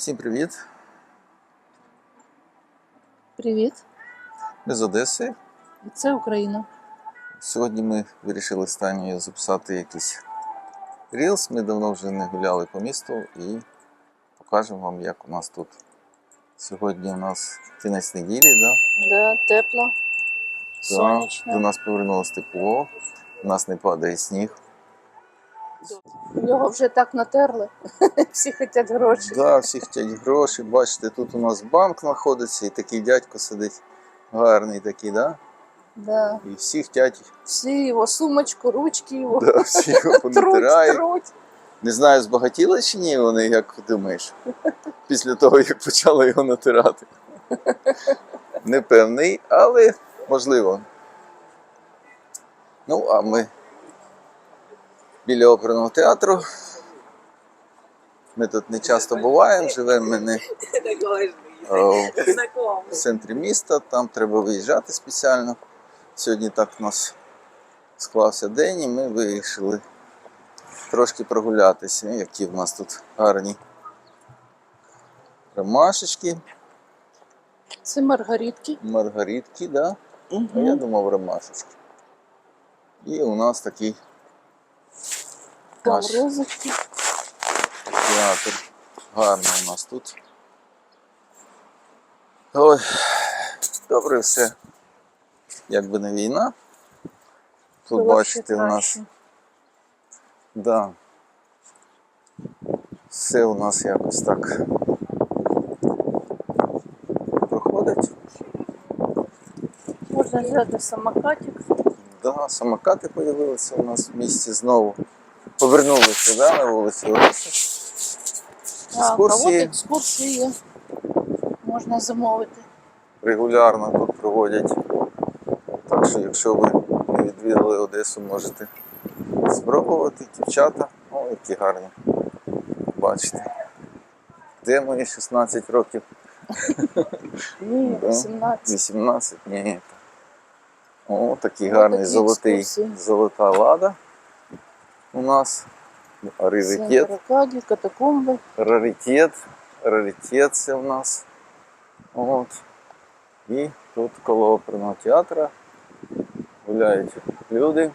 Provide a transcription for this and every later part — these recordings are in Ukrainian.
Всім привіт! Привіт, Ми з Одеси. це Україна. Сьогодні ми вирішили з Танією записати якийсь рілс. Ми давно вже не гуляли по місту і покажемо вам, як у нас тут. Сьогодні у нас кінець неділі, да? Да, тепло, Да, сонячно. До нас повернулось тепло, у нас не падає сніг. Його вже так натерли. Всі хочуть гроші. Да, всі хочуть гроші. Бачите, тут у нас банк знаходиться і такий дядько сидить. Гарний такий, да? Да. І всі хочуть, Всі його сумочку, ручки його да, всі його понатирають. труть. Не знаю, збагатіли чи ні вони, як думаєш, після того, як почали його натирати. Непевний, але можливо. Ну, а ми біля оперного театру. Ми тут не часто буваємо, живемо ми не в центрі міста, там треба виїжджати спеціально. Сьогодні так у нас склався день, і ми вирішили трошки прогулятися, які в нас тут гарні ромашечки, Це маргаритки. маргаритки, да? А я Угу. думав ромашечки. І у нас такий наш театр. Гарно у нас тут. Ой, добре все. Якби не війна. Тут бачите, у нас Да. Все у нас якось так проходить. Можна взяти самокатик. Да, самокати з'явилися у нас в місті знову. Повернулися да, на вулиці кого Екскурсії екскурсії. Можна замовити. регулярно тут проводять. Так що, якщо ви не відвідали Одесу, можете спробувати. Дівчата, о, які гарні. Бачите. Де мої 16 років? Ні, Да. 18. 18? Ні. О, такий Ну, гарний такі золотий, екскурсії. золота лада у нас. Раритет. Катакомби. Раритет. Раритет це у нас. От. І тут коло оперного театру гуляють люди.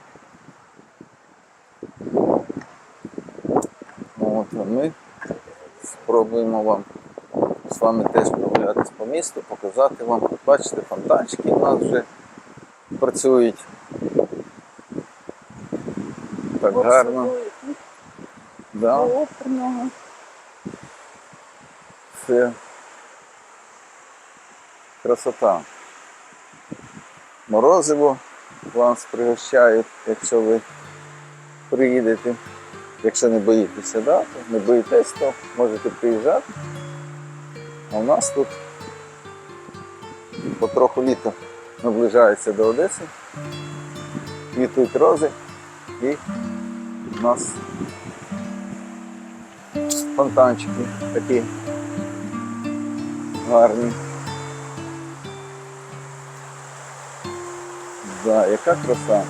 От, а ми спробуємо вам з вами теж прогулятись по місту, показати вам. Бачите, фонтанчики у нас вже працюють. Так гарно. Да. Це красота. Морозиво вас пригощають, якщо ви приїдете. Якщо не боїтеся, да, то не боїтесь, то можете приїжджати. А у нас тут потроху літо наближається до Одеси. Квітують рози і у нас фонтанчики такі гарні. Да, яка краса.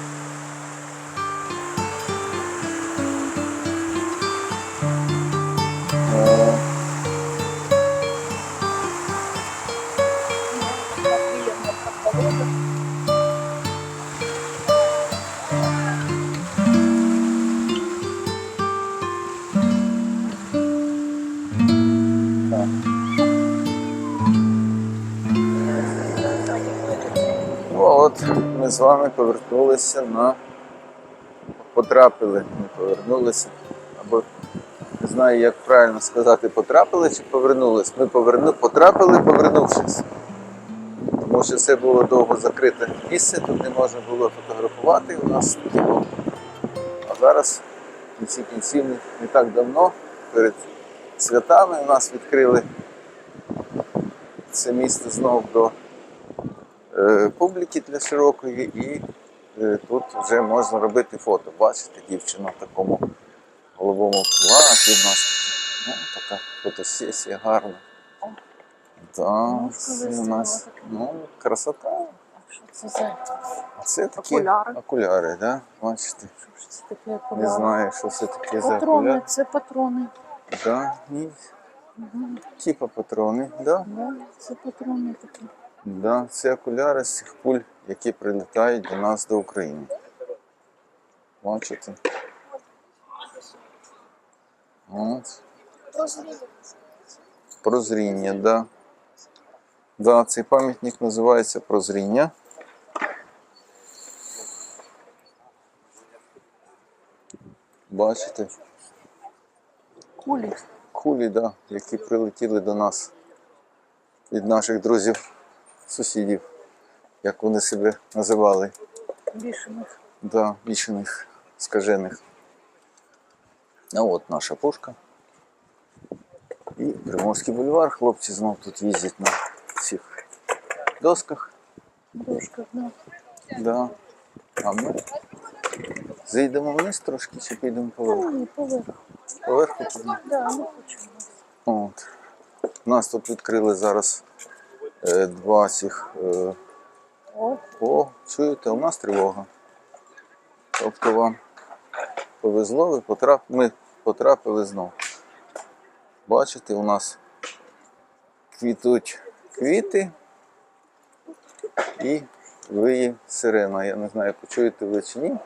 З вами повернулися на. Потрапили, не повернулися. Або не знаю, як правильно сказати, потрапили чи повернулись. Ми поверну... потрапили, повернувшись. Тому що це було довго закрите місце, тут не можна було фотографувати. У нас було. А зараз, в кінці кінців, не- так давно, перед святами, у нас відкрили це місце знов до публіки для широкої, і е, тут вже можна робити фото. Бачите, дівчина в такому головому платі в нас такі. Ну, така фотосесія гарна. Так, це у нас ну, красота. Що це за це такі Окуляри. окуляри, да? Бачите? що це таке Не знаю, що це таке за Патрони, окуляри. це патрони. Да, ні. Типа патрони, да? Да, це патрони такі. Да, це окуляри з цих пуль, які прилітають до нас до України. Бачите? От. Прозріння, да. Да, цей пам'ятник називається Прозріння. Бачите? Кулі. Кулі, да, які прилетіли до нас від наших друзів, сусідів, як вони себе називали. Бішених. Да, вічених, скажених. А от наша пушка. І Приморський бульвар. Хлопці знов тут їздять на цих досках. Дошка, да. Да. А ми зайдемо вниз трошки чи підемо поверху? Ой, поверх. Поверху підемо. Да, не хочемо. От. У нас тут відкрили зараз два цих. Е, О, о, чуєте, у нас тривога. Тобто вам повезло, ви потрап... ми потрапили знов. Бачите, у нас квітуть квіти і виє сирена. Я не знаю, почуєте ви чи ні.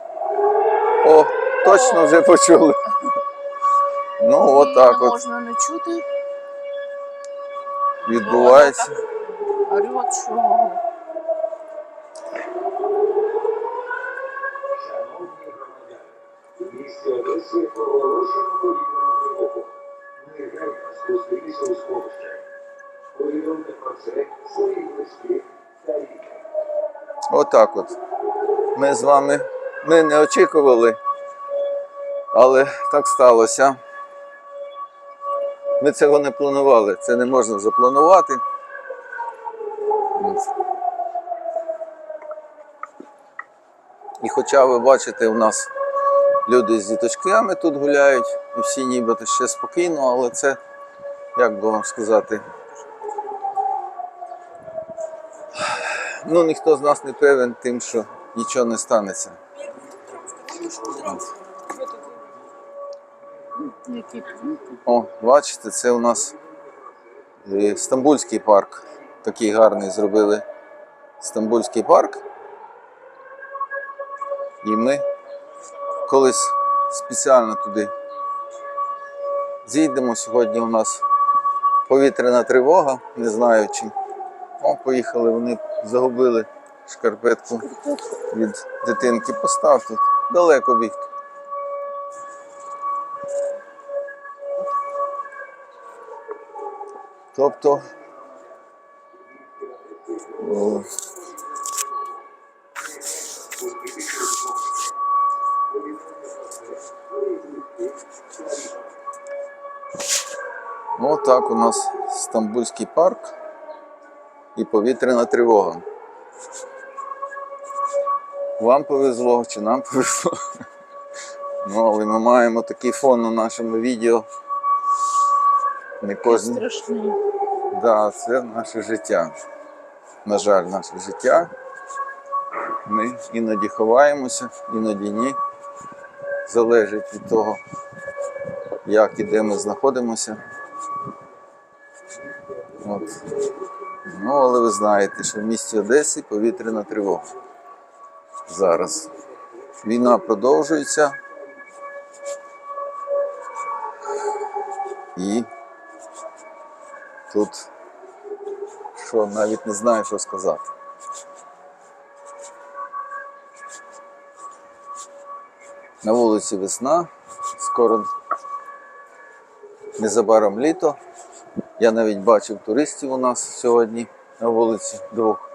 О, точно вже почули. Ну, отак от можна не чути. відбувається. Орет, що В місті Одесі оголошено повітряну тривогу. Негайно спуститися у сховище. Повідомте про це своїх близьких. Отак от. Ми з вами ми не очікували, але так сталося. Ми цього не планували, це не можна запланувати. От. І хоча ви бачите, у нас люди з діточками тут гуляють, і всі нібито ще спокійно, але це, як би вам сказати, ну ніхто з нас не певен тим, що нічого не станеться. О, бачите, це у нас е, Стамбульський парк. Такий гарний зробили Стамбульський парк. І ми колись спеціально туди зійдемо. Сьогодні у нас повітряна тривога, не знаю чи. О, поїхали, вони загубили шкарпетку від дитинки. Постав тут, далеко бігти. Тобто. Ну, так у нас Стамбульський парк і повітряна тривога. Вам повезло чи нам повезло? Ну, але ми маємо такий фон на нашому відео. Не кожен. Да, це наше життя. На жаль, наше життя. Ми іноді ховаємося, іноді ні. Залежить від того, як і де ми знаходимося. От. Ну, але ви знаєте, що в місті Одесі повітряна тривога. Зараз. Війна продовжується. І тут що навіть не знаю, що сказати. На вулиці весна, скоро незабаром літо. Я навіть бачив туристів у нас сьогодні на вулиці двох.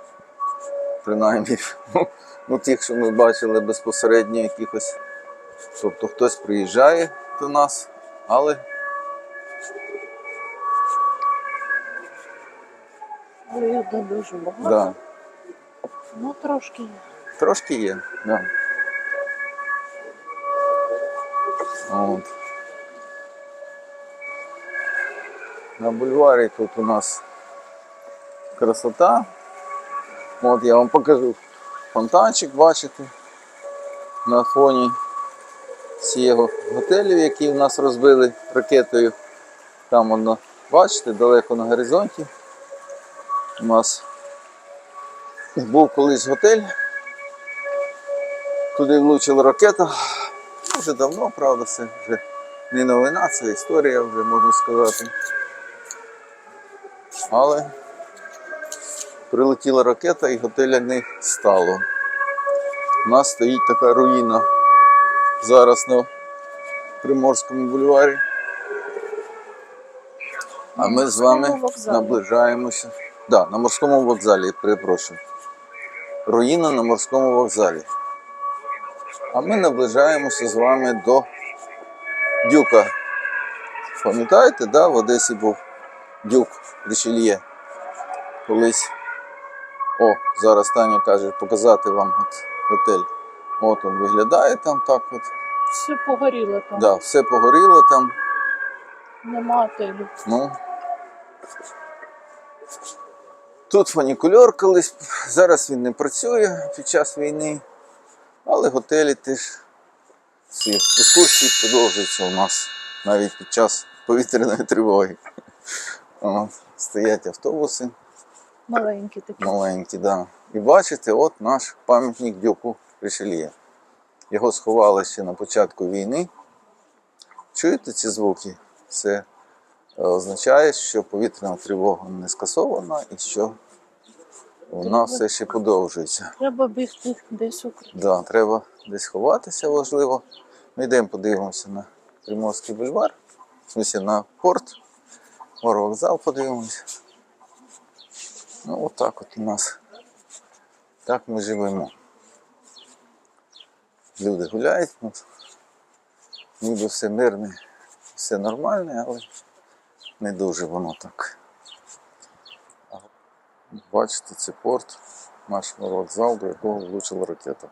Принаймні, ну, ну тих, що ми бачили безпосередньо якихось. Тобто хтось приїжджає до нас, але Але їх не дуже багато. да, Ну, трошки є. Трошки є, да. От. На бульварі тут у нас красота. От я вам покажу фонтанчик, бачите, на фоні цього готелю, який у нас розбили ракетою. Там воно Бачите, далеко на горизонті. У нас був колись готель. Туди влучила ракета. Вже давно, правда, це вже не новина, це історія вже можна сказати. Але прилетіла ракета і готеля не стало. У нас стоїть така руїна зараз на Приморському бульварі. А ми з вами наближаємося. Да, на морському вокзалі, перепрошую. Руїна на морському вокзалі. А ми наближаємося з вами до Дюка. Пам'ятаєте, да, в Одесі був Дюк Рішельє. Колись. О, зараз Таня каже показати вам от готель. От він виглядає там так от. Все погоріло там. Да, все погоріло там. Нема отелю. Ну. Тут фунікульор колись, зараз він не працює під час війни, але готелі теж всі екскурсії продовжуються у нас навіть під час повітряної тривоги. О, стоять автобуси Маленькі такі. маленькі, да. І бачите, от наш пам'ятник Дюку Ришельє. Його сховали ще на початку війни. Чуєте ці звуки? Це е, означає, що повітряна тривога не скасована і що вона все ще подовжується. Треба бігти десь укрити. Да, треба десь ховатися, важливо. Ми йдемо подивимося на Приморський бульвар, в смысле на порт, вокзал подивимося. Ну, отак от у нас. Так ми живемо. Люди гуляють, ну, ніби все мирне, все нормальне, але не дуже воно так. Бачите, це порт, наш вокзал, до якого влучила ракета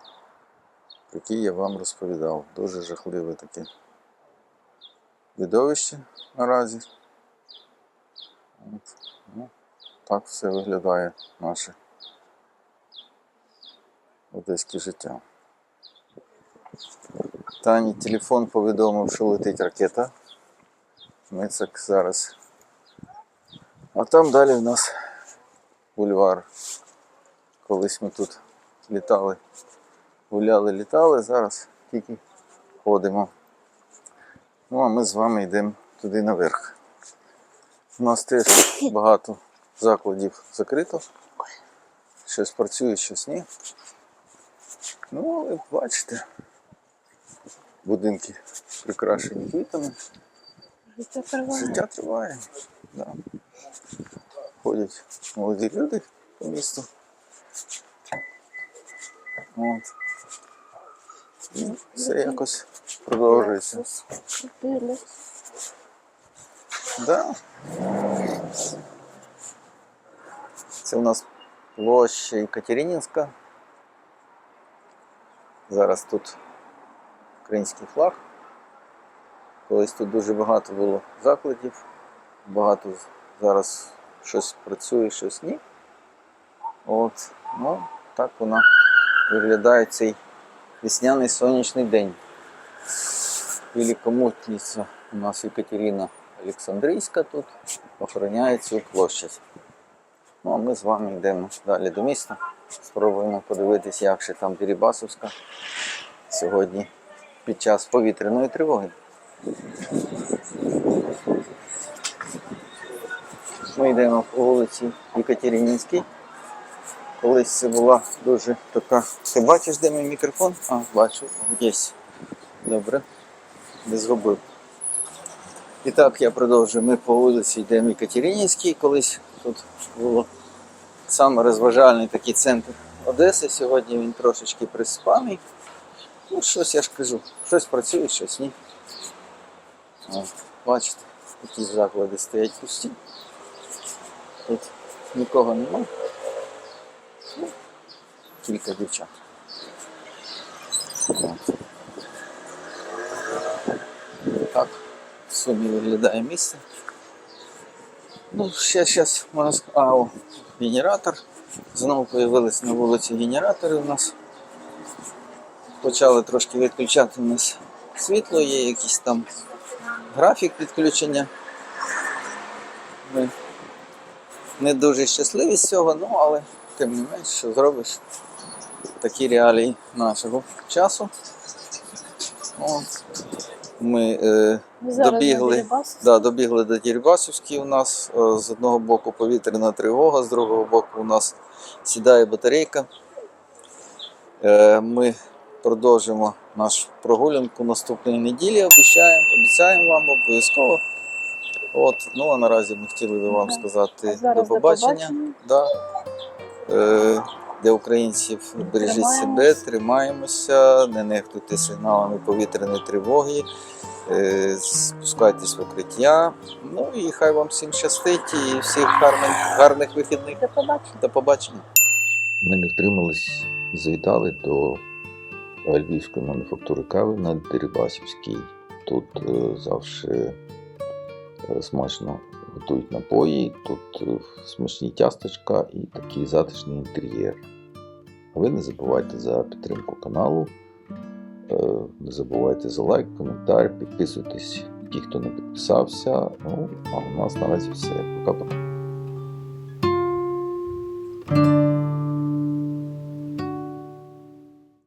який я вам розповідав. Дуже жахливе таке видовище наразі. От. Ну, так все виглядає наше одеське життя. Тані телефон повідомив, що летить ракета. Ми це зараз. А там далі в нас бульвар. Колись ми тут літали гуляли, літали, зараз тільки ходимо. Ну, а ми з вами йдемо туди наверх. У нас теж багато закладів закрито. Щось працює, щось ні. Ну, але бачите, будинки прикрашені квітами. Життя триває. Життя триває. Да. Ходять молоді люди по місту. От. І все якось продовжується. Да. Це у нас площа Екатерининська. Зараз тут український флаг. Колись тут дуже багато було закладів, багато зараз щось працює, щось ні. От, ну, так вона виглядає цей весняний сонячний день. Великомутниця у нас Екатерина Олександрійська тут охороняє цю площадь. Ну а ми з вами йдемо далі до міста. Спробуємо подивитись, як ще там Дерибасовська сьогодні під час повітряної тривоги. Ми йдемо по вулиці Екатеринінській. Колись це була дуже така. Ти бачиш, де мій мікрофон? А, бачу, є. Добре. Не згубив. І так я продовжую. Ми по вулиці йдемо Екатеринінській. Колись тут було саме такий центр Одеси. Сьогодні він трошечки приспаний. Ну, щось я ж кажу, щось працює, щось ні. От, бачите, такі заклади стоять пусті. Тут нікого немає. Ну, Кілька дівчат. От. Так, в сумі виглядає місце. Ну, ще зараз можна сказати, а, о, генератор. Знову з'явились на вулиці генератори у нас. Почали трошки відключати у нас світло, є якийсь там графік відключення. Ми не дуже щасливі з цього, ну але тим не менш, що зробиш такі реалії нашого часу. От. Ми е, Добігли. Да, добігли до Дірбасівській. У нас е, з одного боку повітряна тривога, з другого боку у нас сідає батарейка. Е, Ми продовжимо нашу прогулянку наступної неділі. Обіцяємо, обіцяємо вам обов'язково. От, ну а наразі ми хотіли би вам сказати до до побачення. побачення. Да. Е, Для українців бережіть себе, тримаємося, не нехтуйте сигналами повітряної тривоги, е, спускайтесь в укриття. Ну і хай вам всім щастить і всіх гарних, гарних вихідних. До побачення. До побачення. Ми не втримались і завітали до львівської мануфактури кави на Дерибасівській. Тут е, завжди е, смачно готують напої, тут смачні тістечка і такий затишний інтер'єр. Ви не забувайте за підтримку каналу. е, Не забувайте за лайк, коментар, підписуйтесь, ті, хто не підписався. Ну, а у нас наразі все. Пока-пока.